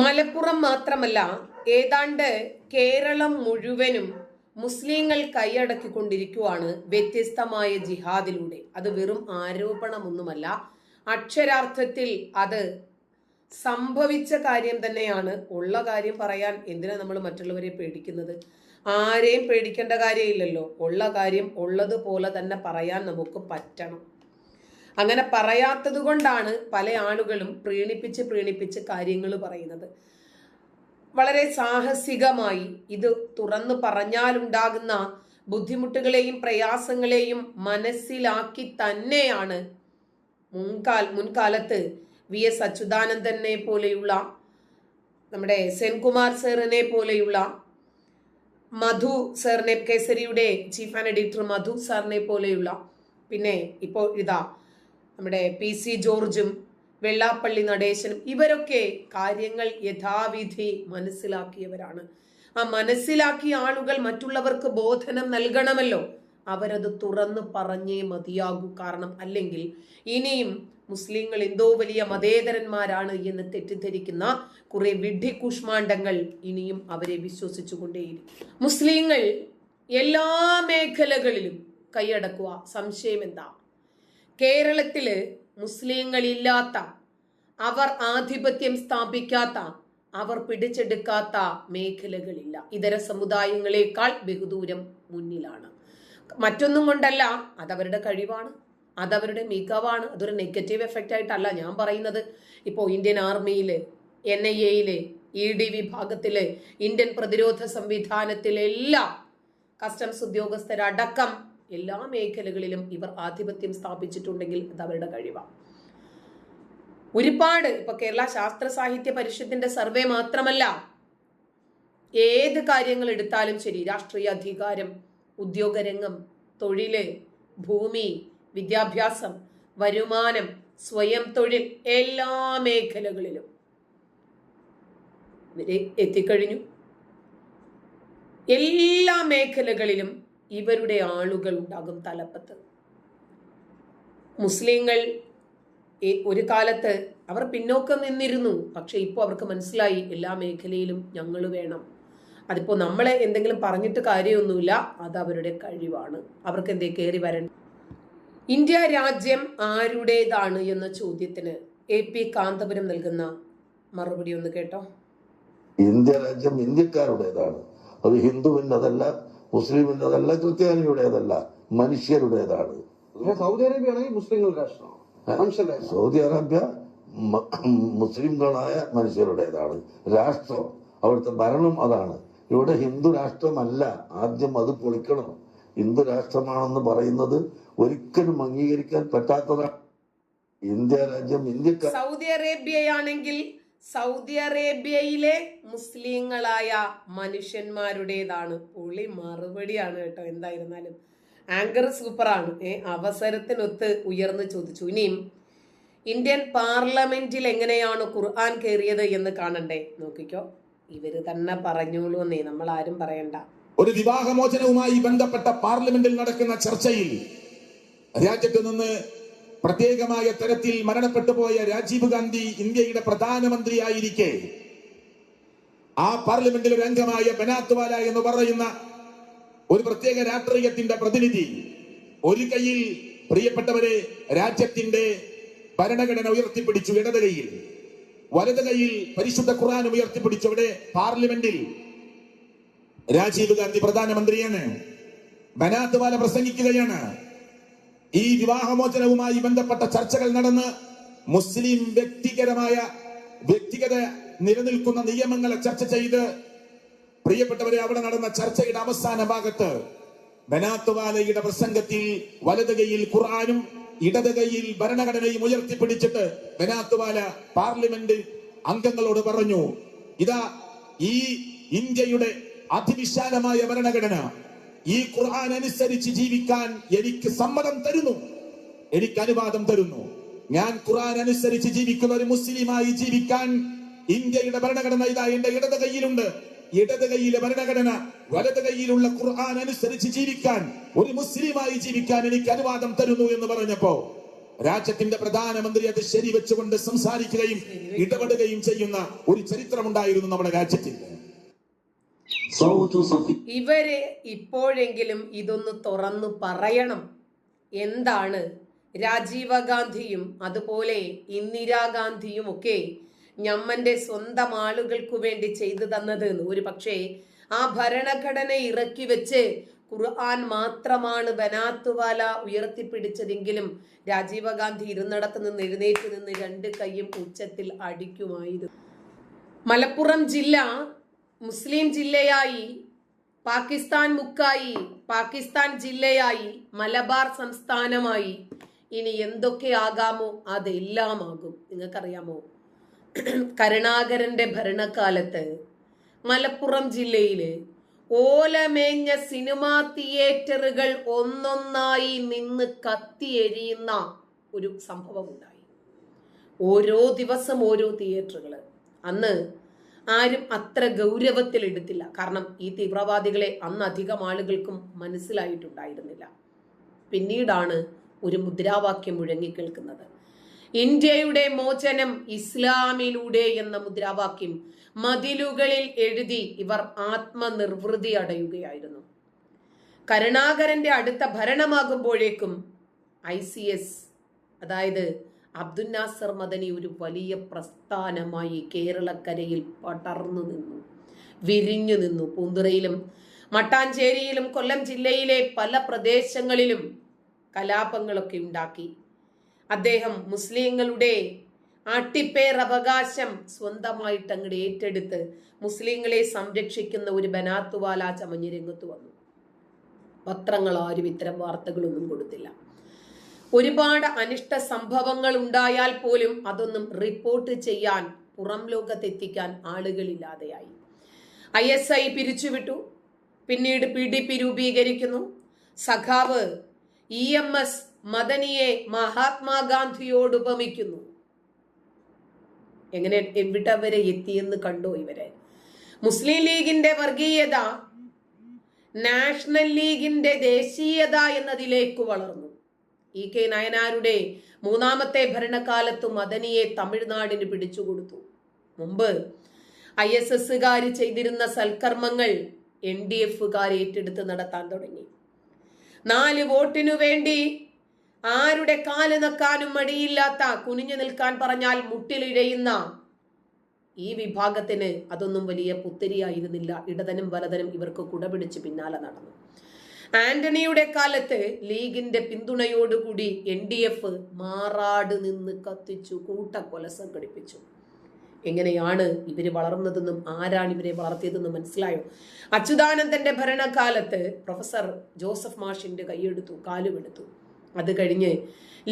മലപ്പുറം മാത്രമല്ല ഏതാണ്ട് കേരളം മുഴുവനും മുസ്ലിങ്ങൾ കൈയടക്കിക്കൊണ്ടിരിക്കുവാണ് വ്യത്യസ്തമായ ജിഹാദിലൂടെ. അത് വെറും ആരോപണമൊന്നുമല്ല അക്ഷരാർത്ഥത്തിൽ അത് സംഭവിച്ച കാര്യം തന്നെയാണ്. ഉള്ള കാര്യം പറയാൻ എന്തിനാ നമ്മൾ മറ്റുള്ളവരെ പേടിക്കുന്നത്? ആരെയും പേടിക്കേണ്ട കാര്യമില്ലല്ലോ. ഉള്ള കാര്യം ഉള്ളതുപോലെ തന്നെ പറയാൻ നമുക്ക് പറ്റണം. അങ്ങനെ പറയാത്തത് കൊണ്ടാണ് പല ആളുകളും പ്രീണിപ്പിച്ച് പ്രീണിപ്പിച്ച് കാര്യങ്ങൾ പറയുന്നത്. വളരെ സാഹസികമായി ഇത് തുറന്നു പറഞ്ഞാലുണ്ടാകുന്ന ബുദ്ധിമുട്ടുകളെയും പ്രയാസങ്ങളെയും മനസ്സിലാക്കി തന്നെയാണ് മുൻകാൽ മുൻകാലത്ത് വി. എസ്. അച്യുതാനന്ദനെ പോലെയുള്ള നമ്മുടെ സെൻകുമാർ സാറിനെ പോലെയുള്ള മധു സാറിനെ കേസരിയുടെ ചീഫ് ആൻഡ് എഡിറ്റർ മധു സാറിനെ പോലെയുള്ള പിന്നെ ഇപ്പോൾ ഇതാ നമ്മുടെ പി സി ജോർജും വെള്ളാപ്പള്ളി നടേശനും ഇവരൊക്കെ കാര്യങ്ങൾ യഥാവിധി മനസ്സിലാക്കിയവരാണ്. ആ മനസ്സിലാക്കിയ ആളുകൾ മറ്റുള്ളവർക്ക് ബോധനം നൽകണമല്ലോ. അവരത് തുറന്ന് പറഞ്ഞേ മതിയാകൂ. കാരണം അല്ലെങ്കിൽ ഇനിയും മുസ്ലിങ്ങൾ എന്തോ വലിയ മതേതരന്മാരാണ് എന്ന് തെറ്റിദ്ധരിക്കുന്ന കുറെ വിഡ്ഢി കുഷ്മാണ്ഡങ്ങൾ ഇനിയും അവരെ വിശ്വസിച്ചുകൊണ്ടേയിരിക്കും. മുസ്ലിങ്ങൾ എല്ലാ മേഖലകളിലും കൈയടക്കുക. സംശയം എന്താ കേരളത്തിൽ മുസ്ലിങ്ങളില്ലാത്ത അവർ ആധിപത്യം സ്ഥാപിക്കാത്ത അവർ പിടിച്ചെടുക്കാത്ത മേഖലകളില്ല. ഇതര സമുദായങ്ങളെക്കാൾ ബഹുദൂരം മുന്നിലാണ്. മറ്റൊന്നും കൊണ്ടല്ല അതവരുടെ കഴിവാണ് അതവരുടെ മികവാണ് അതൊരു നെഗറ്റീവ് എഫക്റ്റ് ആയിട്ടല്ല ഞാൻ പറയുന്നത്. ഇപ്പോൾ ഇന്ത്യൻ ആർമിയിൽ എൻ ഐ എയിൽ ഇ ഡി വിഭാഗത്തിൽ ഇന്ത്യൻ പ്രതിരോധ സംവിധാനത്തിലെല്ലാം കസ്റ്റംസ് ഉദ്യോഗസ്ഥരടക്കം എല്ലാ മേഖലകളിലും ഇവർ ആധിപത്യം സ്ഥാപിച്ചിട്ടുണ്ടെങ്കിൽ അത് അവരുടെ കഴിവാണ് ഒരുപാട് ഇപ്പൊ കേരള ശാസ്ത്ര സാഹിത്യ പരിഷത്തിന്റെ സർവേ മാത്രമല്ല ഏത് കാര്യങ്ങൾ എടുത്താലും ശരി രാഷ്ട്രീയ അധികാരം ഉദ്യോഗരംഗം തൊഴിൽ ഭൂമി വിദ്യാഭ്യാസം വരുമാനം സ്വയം തൊഴിൽ എല്ലാ മേഖലകളിലും എത്തിക്കഴിഞ്ഞു. എല്ലാ മേഖലകളിലും ഇവരുടെ ആളുകൾ ഉണ്ടാകും തലപ്പത്ത്. മുസ്ലിങ്ങൾ ഒരു കാലത്ത് അവർ പിന്നോക്കം നിന്നിരുന്നു. പക്ഷെ ഇപ്പോൾ അവർക്ക് മനസ്സിലായി എല്ലാ മേഖലയിലും ഞങ്ങൾ വേണം. അതിപ്പോൾ നമ്മളെ എന്തെങ്കിലും പറഞ്ഞിട്ട് കാര്യമൊന്നുമില്ല. അത് അവരുടെ കഴിവാണ്. അവർക്ക് എന്തേ കയറി വരണം ഇന്ത്യ രാജ്യം ആരുടേതാണ് എന്ന ചോദ്യത്തിന് എ പി കാന്തപുരം നൽകുന്ന മറുപടി ഒന്ന് കേട്ടോ. ഇന്ത്യ രാജ്യം ഇന്ത്യക്കാരുടേതാണ്. അത് ഹിന്ദുവിന്റെതല്ല മുസ്ലിമിന്റെതല്ല ക്രിസ്ത്യാനിയുടേതല്ല മനുഷ്യരുടേതാണ്. സൗദി അറേബ്യ ആണെങ്കിൽ മുസ്ലിങ്ങളുടെ രാഷ്ട്രമാണ്. സൗദി അറേബ്യ മുസ്ലിംകളായ മനുഷ്യരുടേതാണ്. രാഷ്ട്രം അവിടുത്തെ ഭരണം അതാണ്. ഇവിടെ ഹിന്ദു രാഷ്ട്രമല്ല ആദ്യം അത് പൊളിക്കണം. ഹിന്ദു രാഷ്ട്രമാണെന്ന് പറയുന്നത് ഒരിക്കലും അംഗീകരിക്കാൻ പറ്റാത്തതാണ്. ഇന്ത്യ രാജ്യം ഇന്ത്യക്കാർ സൗദി അറേബ്യയാണെങ്കിൽ സൗദി അറേബ്യയിലെ മുസ്ലിങ്ങളായ മനുഷ്യന്മാരുടേതാണ്. പുള്ളി മറുപടിയാണ് കേട്ടോ എന്തായിരുന്നാലും. ആങ്കർ സൂപ്പറാണ് ഏ അവസരത്തിനൊത്ത് ഉയർന്നു ചോദിച്ചു. ഇനിയും ഇന്ത്യൻ പാർലമെന്റിൽ എങ്ങനെയാണ് ഖുർആൻ കയറിയത് എന്ന് കാണണ്ടേ? നോക്കിക്കോ. ഇവർ തന്നെ പറഞ്ഞോളൂ എന്നേ. നമ്മൾ ആരും പറയണ്ട. ഒരു വിവാഹമോചനവുമായി ബന്ധപ്പെട്ട പാർലമെന്റിൽ നടക്കുന്ന ചർച്ചയിൽ രാജ്യത്ത് നിന്ന് പ്രത്യേകമായ തരത്തിൽ മരണപ്പെട്ടു പോയ രാജീവ് ഗാന്ധി ഇന്ത്യയുടെ പ്രധാനമന്ത്രിയായിരിക്കെ. ആ പാർലമെന്റിൽ ഒരു അംഗമായ ബനാത്വാല എന്ന് പറയുന്ന ഒരു പ്രത്യേക രാഷ്ട്രീയത്തിന്റെ പ്രതിനിധി ഒരു കയ്യിൽ പ്രിയപ്പെട്ടവരെ രാജ്യത്തിന്റെ ഭരണഘടന ഉയർത്തിപ്പിടിച്ചു ഇടത് കൈയിൽ വലത് കൈയിൽ പരിശുദ്ധ ഖുർആൻ ഉയർത്തിപ്പിടിച്ചു അവിടെ പാർലമെന്റിൽ. രാജീവ് ഗാന്ധി പ്രധാനമന്ത്രിയാണ്. ബനാത്വാല പ്രസംഗിക്കുകയാണ്. ഈ വിവാഹമോചനവുമായി ബന്ധപ്പെട്ട ചർച്ചകൾ നടന്ന് മുസ്ലിം വ്യക്തിപരമായ വ്യക്തിഗത നിലനിൽക്കുന്ന നിയമങ്ങളെ ചർച്ച ചെയ്ത് പ്രിയപ്പെട്ടവരെ അവിടെ നടന്ന ചർച്ചയുടെ അവസാന ഭാഗത്ത് ബനാത്തുവാലയുടെ പ്രസംഗത്തിൽ വലത് കൈയിൽ ഖുർആാനും ഇടത് കൈയിൽ ഭരണഘടനയും ഉയർത്തിപ്പിടിച്ചിട്ട് ബനാത്തുവാല പാർലമെന്റ് അംഗങ്ങളോട് പറഞ്ഞു ഇതാ ഈ ഇന്ത്യയുടെ അതിവിശാലമായ ഭരണഘടന ഈ ഖുർആൻ അനുസരിച്ച് ജീവിക്കാൻ എനിക്ക് സമ്മതം തരുന്നു. എനിക്ക് അനുവാദം തരുന്നു. ഞാൻ ഖുർആൻ അനുസരിച്ച് ജീവിക്കുന്ന ഒരു മുസ്ലിമായി ജീവിക്കാൻ ഇന്ത്യയുടെ ഭരണഘടന ഇതാ എന്റെ ഇടത് കൈയിലുണ്ട്. ഇടത് കൈയിലെ ഭരണഘടന വലത് കൈയിലുള്ള ഖുർആൻ അനുസരിച്ച് ജീവിക്കാൻ ഒരു മുസ്ലിമായി ജീവിക്കാൻ എനിക്ക് അനുവാദം തരുന്നു എന്ന് പറഞ്ഞപ്പോ രാജ്യത്തിന്റെ പ്രധാനമന്ത്രി അത് ശരി വെച്ചുകൊണ്ട് സംസാരിക്കുകയും ഇടപെടുകയും ചെയ്യുന്ന ഒരു ചരിത്രമുണ്ടായിരുന്നു നമ്മുടെ of ഇവർ ഇപ്പോഴെങ്കിലും ഇതൊന്ന് തുറന്നു പറയണം. എന്താണ്? രാജീവ ഗാന്ധിയും അതുപോലെ ഇന്ദിരാഗാന്ധിയും ഒക്കെ ഞമ്മന്റെ സ്വന്തം ആളുകൾക്ക് വേണ്ടി ചെയ്തു തന്നത് ഒരു പക്ഷേ ആ ഭരണഘടന ഇറക്കി വെച്ച് ഖുർആൻ മാത്രമാണ് ബനാത്തുവാല ഉയർത്തിപ്പിടിച്ചതെങ്കിലും രാജീവ ഗാന്ധി ഇരുന്നിടത്ത് നിന്ന് എഴുന്നേറ്റ് നിന്ന് രണ്ട് കൈയും ഉച്ചത്തിൽ അടിക്കുമായിരുന്നു. മലപ്പുറം ജില്ല മുസ്ലിം ജില്ലയായി പാകിസ്ഥാൻ മുക്കായി പാകിസ്ഥാൻ ജില്ലയായി മലബാർ സംസ്ഥാനമായി. ഇനി എന്തൊക്കെ ആകാമോ അതെല്ലാം ആകും നിങ്ങൾക്കറിയാമോ? കരുണാകരന്റെ ഭരണകാലത്ത് മലപ്പുറം ജില്ലയിൽ ഓലമേഞ്ഞ സിനിമാ തിയേറ്ററുകൾ ഒന്നൊന്നായി നിന്ന് കത്തിയെരിയുന്ന ഒരു സംഭവം ഉണ്ടായി ഓരോ ദിവസം ഓരോ തിയേറ്ററുകൾ അന്ന് ആരും അത്ര ഗൗരവത്തിൽ എടുത്തില്ല കാരണം ഈ തീവ്രവാദികളെ അന്ന് അധികം ആളുകൾക്കും മനസ്സിലായിട്ടുണ്ടായിരുന്നില്ല. പിന്നീടാണ് ഒരു മുദ്രാവാക്യം മുഴങ്ങിക്കേൾക്കുന്നത്. ഇന്ത്യയുടെ മോചനം ഇസ്ലാമിലൂടെ എന്ന മുദ്രാവാക്യം മതിലുകളിൽ എഴുതി ഇവർ ആത്മനിർവൃതി അടയുകയായിരുന്നു. കരുണാകരന്റെ അടുത്ത ഭരണമാകുമ്പോഴേക്കും ഐ സി എസ് അതായത് അബ്ദുൽ നാസർ മദനി ഒരു വലിയ പ്രസ്ഥാനമായി കേരളക്കരയിൽ പടർന്നു നിന്നു വിരിഞ്ഞു നിന്നു. പൂന്തുറയിലും മട്ടാഞ്ചേരിയിലും കൊല്ലം ജില്ലയിലെ പല പ്രദേശങ്ങളിലും കലാപങ്ങളൊക്കെ ഉണ്ടാക്കി. അദ്ദേഹം മുസ്ലിങ്ങളുടെ ആട്ടിപ്പേർ അവകാശം സ്വന്തമായിട്ട് അങ്ങോട്ട് ഏറ്റെടുത്ത് മുസ്ലിങ്ങളെ സംരക്ഷിക്കുന്ന ഒരു ബനാത്തുവാല ചമഞ്ഞ് രംഗത്ത് വന്നു. പത്രങ്ങൾ ആരും ഇത്തരം വാർത്തകളൊന്നും കൊടുത്തില്ല. ഒരുപാട് അനിഷ്ട സംഭവങ്ങൾ ഉണ്ടായാൽ പോലും അതൊന്നും റിപ്പോർട്ട് ചെയ്യാൻ പുറം ലോകത്തെത്തിക്കാൻ ആളുകളില്ലാതെയായി. ഐ എസ് ഐ പിരിച്ചുവിട്ടു. പിന്നീട് പി ഡി പി രൂപീകരിക്കുന്നു. സഖാവ് ഇ എം എസ് മദനിയെ മഹാത്മാഗാന്ധിയോട് ഉപമിക്കുന്നു. എങ്ങനെ എവിടെ വരെ എത്തിയെന്ന് കണ്ടോ ഇവരെ? മുസ്ലിം ലീഗിന്റെ വർഗീയത നാഷണൽ ലീഗിന്റെ ദേശീയത എന്നതിലേക്ക് വളർന്നു. ഇ കെ നയനാരുടെ മൂന്നാമത്തെ ഭരണകാലത്ത് മദനിയെ തമിഴ്നാടിന് പിടിച്ചുകൊടുത്തു. മുമ്പ് ഐ എസ് എസ്സുകാർ ചെയ്തിരുന്ന സൽക്കർമ്മങ്ങൾ എൻ ഡി എഫുകാർ ഏറ്റെടുത്ത് നടത്താൻ തുടങ്ങി. നാല് വോട്ടിനു വേണ്ടി ആരുടെ കാൽ നക്കാനും മടിയില്ലാത്ത കുനിഞ്ഞു നിൽക്കാൻ പറഞ്ഞാൽ മുട്ടിലിഴയുന്ന ഈ വിഭാഗത്തിന് അതൊന്നും വലിയ പുത്തിരിയായിരുന്നില്ല. ഇടതനും വലതനും ഇവർക്ക് കുടപിടിച്ച് പിന്നാലെ നടന്നു. ആന്റണിയുടെ കാലത്ത് ലീഗിന്റെ പിന്തുണയോടുകൂടി എൻ ഡി എഫ് മാറാട് നിന്ന് കത്തിച്ചു കൂട്ടക്കൊല സംഘടിപ്പിച്ചു. എങ്ങനെയാണ് ഇവർ വളർന്നതെന്നും ആരാണ് ഇവരെ വളർത്തിയതെന്നും മനസ്സിലായോ? അച്യുതാനന്ദന്റെ ഭരണകാലത്ത് പ്രൊഫസർ ജോസഫ് മാഷിന്റെ കൈയെടുത്തു കാലുമെടുത്തു. അത് കഴിഞ്ഞ്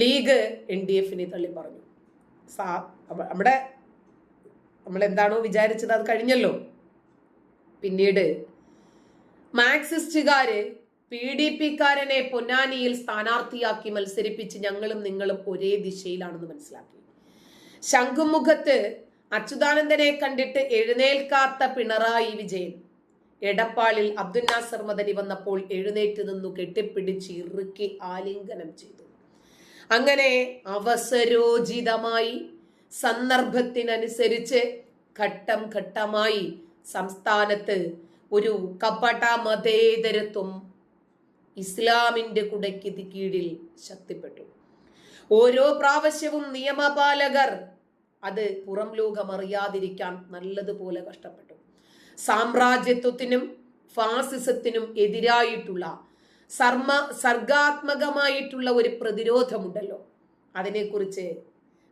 ലീഗ് എൻ ഡി എഫിനെ തള്ളി പറഞ്ഞു. സാ നമ്മുടെ നമ്മൾ എന്താണോ വിചാരിച്ചത് അത് കഴിഞ്ഞല്ലോ. പിന്നീട് മാർക്സിസ്റ്റുകാര് പി ഡി പിക്കാരനെ പൊന്നാനിയിൽ സ്ഥാനാർത്ഥിയാക്കി മത്സരിപ്പിച്ച് ഞങ്ങളും നിങ്ങളും ഒരേ ദിശയിലാണെന്ന് മനസ്സിലാക്കി. ശംഖുമുഖത്ത് അച്യുതാനന്ദനെ കണ്ടിട്ട് എഴുന്നേൽക്കാത്ത പിണറായി വിജയൻ. എടപ്പാളിൽ അബ്ദുൽ നാസർ മദനി വന്നപ്പോൾ എഴുന്നേറ്റ് നിന്നു കെട്ടിപ്പിടിച്ച് ഇറുക്കി ആലിംഗനം ചെയ്തു. അങ്ങനെ അവസരോചിതമായി സന്ദർഭത്തിനനുസരിച്ച് ഘട്ടം ഘട്ടമായി സംസ്ഥാനത്ത് ഒരു കപട മതേതരത്വം ഇസ്ലാമിന്റെ കുടയ്ക്ക് കീഴിൽ ശക്തിപ്പെട്ടു. ഓരോ പ്രാവശ്യവും നിയമപാലകർ അത് പുറം ലോകം അറിയാതിരിക്കാൻ നല്ലതുപോലെ കഷ്ടപ്പെട്ടു. സാമ്രാജ്യത്വത്തിനും ഫാസിസത്തിനും എതിരായിട്ടുള്ള സർമ്മ സർഗാത്മകമായിട്ടുള്ള ഒരു പ്രതിരോധമുണ്ടല്ലോ. അതിനെക്കുറിച്ച്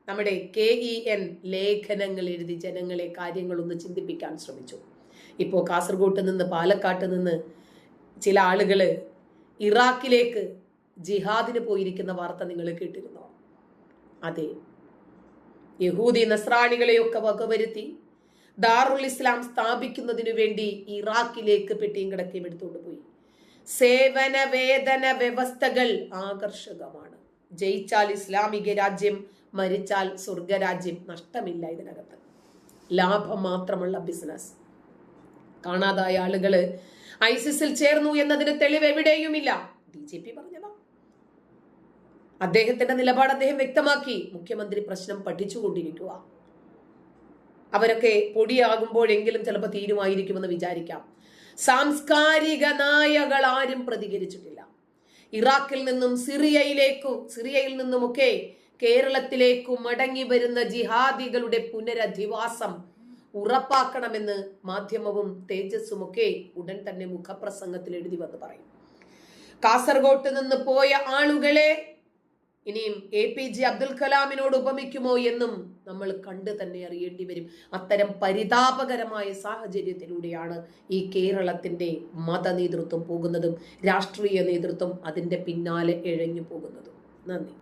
നമ്മുടെ കെ ഇ എൻ ലേഖനങ്ങൾ എഴുതി ജനങ്ങളെ കാര്യങ്ങളൊന്ന് ചിന്തിപ്പിക്കാൻ ശ്രമിച്ചു. ഇപ്പോൾ കാസർഗോട്ട് നിന്ന് പാലക്കാട്ട് നിന്ന് ചില ആളുകൾ ഇറാഖിലേക്ക് ജിഹാദിന് പോയിരിക്കുന്ന വാർത്ത നിങ്ങൾ കേട്ടിരുന്നോ? അതെ. യഹൂദി നസ്രാണികളെയൊക്കെ വകവരുത്തി ദാറുൽ ഇസ്ലാം സ്ഥാപിക്കുന്നതിനു വേണ്ടി ഇറാഖിലേക്ക് പെട്ടിയും കിടക്കുകയും എടുത്തുകൊണ്ട് പോയി. സേവന വേതന വ്യവസ്ഥകൾ ആകർഷകമാണ്. ജയിച്ചാൽ ഇസ്ലാമിക രാജ്യം മരിച്ചാൽ സ്വർഗരാജ്യം. നഷ്ടമില്ല ഇതിനകത്ത്. ലാഭം മാത്രമുള്ള ബിസിനസ് കാണാതായ ആളുകൾ ഐസിസിൽ ചേർന്നു എന്നതിന് തെളിവ് എവിടെയുമില്ല. ബി ജെ പി പറഞ്ഞതാ. അദ്ദേഹത്തിന്റെ നിലപാട് അദ്ദേഹം വ്യക്തമാക്കി. മുഖ്യമന്ത്രി പ്രശ്നം പഠിച്ചുകൊണ്ടിരിക്കുക. അവരൊക്കെ പൊടിയാകുമ്പോഴെങ്കിലും ചിലപ്പോൾ തീരുമായിരിക്കുമെന്ന് വിചാരിക്കാം. സാംസ്കാരിക നായകൾ ആരും പ്രതികരിച്ചിട്ടില്ല. ഇറാഖിൽ നിന്നും സിറിയയിലേക്കും സിറിയയിൽ നിന്നുമൊക്കെ കേരളത്തിലേക്കും മടങ്ങി വരുന്ന ജിഹാദികളുടെ പുനരധിവാസം ഉറപ്പാക്കണമെന്ന് മാധ്യമവും തേജസ്സും ഒക്കെ ഉടൻ തന്നെ മുഖപ്രസംഗത്തിൽ എഴുതി വന്ന് പറയും. കാസർഗോട്ട് നിന്ന് പോയ ആളുകളെ ഇനിയും എ പി ജെ അബ്ദുൽ കലാമിനോട് ഉപമിക്കുമോ എന്നും നമ്മൾ കണ്ട് തന്നെ അറിയേണ്ടി വരും. അത്തരം പരിതാപകരമായ സാഹചര്യത്തിലൂടെയാണ് ഈ കേരളത്തിന്റെ മത നേതൃത്വം പോകുന്നതും രാഷ്ട്രീയ നേതൃത്വം അതിന്റെ പിന്നാലെ ഇഴഞ്ഞു പോകുന്നതും. നന്ദി.